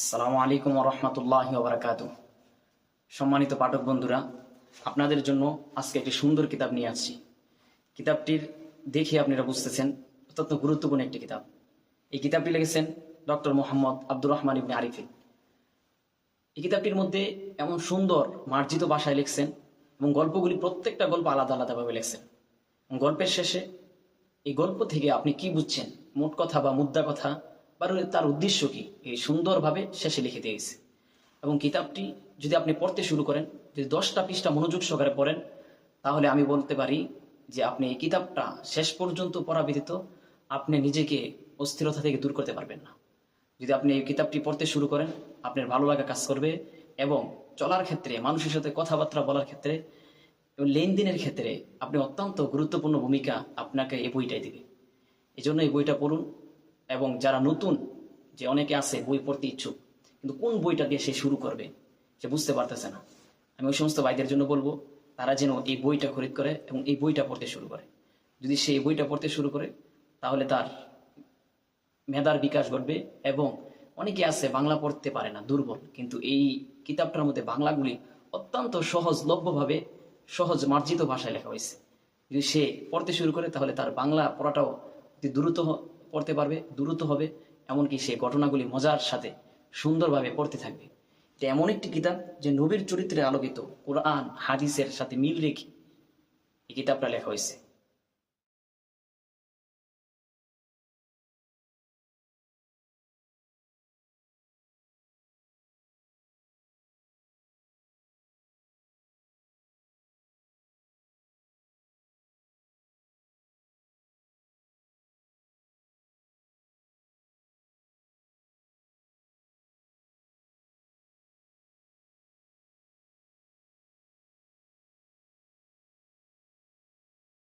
আসসালামু আলাইকুম রহমতুল্লাহ বারাকাতু সম্মানিত পাঠক বন্ধুরা, আপনাদের জন্য আজকে একটি সুন্দর কিতাব নিয়ে আসছি। কিতাবটির দেখে আপনারা বুঝতেছেন অত্যন্ত গুরুত্বপূর্ণ একটি কিতাব। এই কিতাবটি লিখেছেন ডক্টর মোহাম্মদ আব্দুর রহমান ইবনে আরিফিন এই কিতাবটির মধ্যে এমন সুন্দর মার্জিত ভাষায় লিখছেন এবং গল্পগুলি প্রত্যেকটা গল্প আলাদা আলাদাভাবে লিখছেন। গল্পের শেষে এই গল্প থেকে আপনি কি বুঝছেন? মোট কথা বা মুদ্রা কথা বা তার উদ্দেশ্য কি? এই সুন্দরভাবে শেষে লিখে দিয়েছে এবং কিতাবটি যদি আপনি পড়তে শুরু করেন, যদি দশটা পৃষ্ঠা মনোযোগ সহকারে পড়েন, তাহলে আমি বলতে পারি যে আপনি এই কিতাবটা শেষ পর্যন্ত পড়া ব্যতীত আপনি নিজেকে অস্থিরতা থেকে দূর করতে পারবেন না। যদি আপনি এই কিতাবটি পড়তে শুরু করেন, আপনার ভালো লাগা কাজ করবে এবং চলার ক্ষেত্রে, মানুষের সাথে কথাবার্তা বলার ক্ষেত্রে এবং লেনদেনের ক্ষেত্রে আপনি অত্যন্ত গুরুত্বপূর্ণ ভূমিকা আপনাকে এই বইটাই দেবে। এই জন্য এই বইটা পড়ুন। এবং যারা নতুন, যে অনেকে আছে, বই পড়তে ইচ্ছুক, কিন্তু কোন বইটা দিয়ে সে শুরু করবে, সে বুঝতে পারতেছে না। আমি ওই সমস্ত ভাইদের জন্য বলব, তারা যেন এই বইটা খরিদ করে এবং এই বইটা পড়তে শুরু করে। যদি সে এই বইটা পড়তে শুরু করে, তাহলে তার মেধার বিকাশ ঘটবে এবং অনেকে আছে বাংলা পড়তে পারে না, দুর্বল, কিন্তু এই কিতাবটার মধ্যে বাংলাগুলি অত্যন্ত সহজলভ্যভাবে, সহজ মার্জিত ভাষায় লেখা হয়েছে। যদি সে পড়তে শুরু করে, তাহলে তার বাংলা পড়াটাও অতি দ্রুত পড়তে পারবে, দ্রুত হবে, এমনকি সে ঘটনাগুলি মজার সাথে সুন্দরভাবে পড়তে থাকবে। এটা এমন একটি কিতাব যে নবীর চরিত্রে আলোকিত, কোরআন, হাদিসের সাথে মিল রেখে এই কিতাবটা লেখা হয়েছে।